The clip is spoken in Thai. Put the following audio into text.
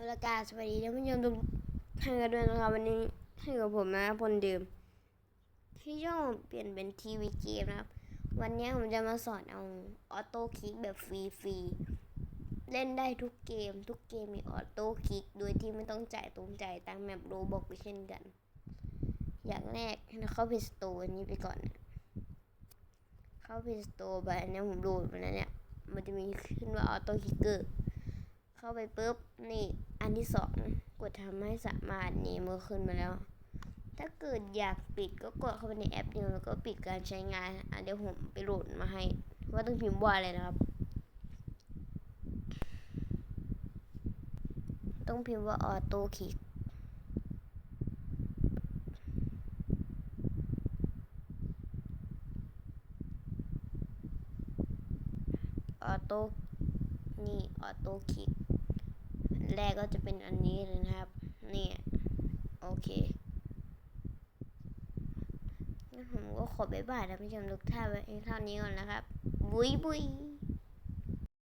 เอาละกาสวัสดีท่านผู้ชมทุกท่านกันด้วยนะครับวันนี้ให้กับผมนะพลเดิมที่ช่องเปลี่ยนเป็นทีวีเกมนะครับ วันนี้ผมจะมาสอนเอาออโต้คลิกแบบฟรีๆเล่นได้ทุกเกม ทุกเกมมีออโต้คลิกโดยที่ไม่ต้องจ่ายตรงจ่ายตังแบบโรบอกเช่นกัน อย่างแรกเข้าเพจสโตร์นี้ไปก่อนนะเข้าเพจสโตร์ไปอันนี้ผมโหลดมาแล้วเนี่ยมันจะมีขึ้นว่าออโต้คลิกเกอร์เข้าไปปุ๊บนี่ อันที่สองกดทำให้สามารถนี่มันก็ขึ้นมาแล้ว ถ้าเกิดอยากปิดก็กดเข้าไปในแอปนี้แล้วก็ปิดการใช้งานอะเดี๋ยวผมไปโหลดมาให้ ว่าต้องพิมพ์ว่าอะไรนะครับ ต้องพิมพ์ว่าออโต้คลิกออโต้นี่ออโต้คลิก แรกก็จะเป็นอันนี้เลยนะครับ นี่โอเคงั้นผมก็ขอบ๊ายบายนะผู้ชมทุกท่านไว้เท่านี้ก่อนนะครับ บุยบุย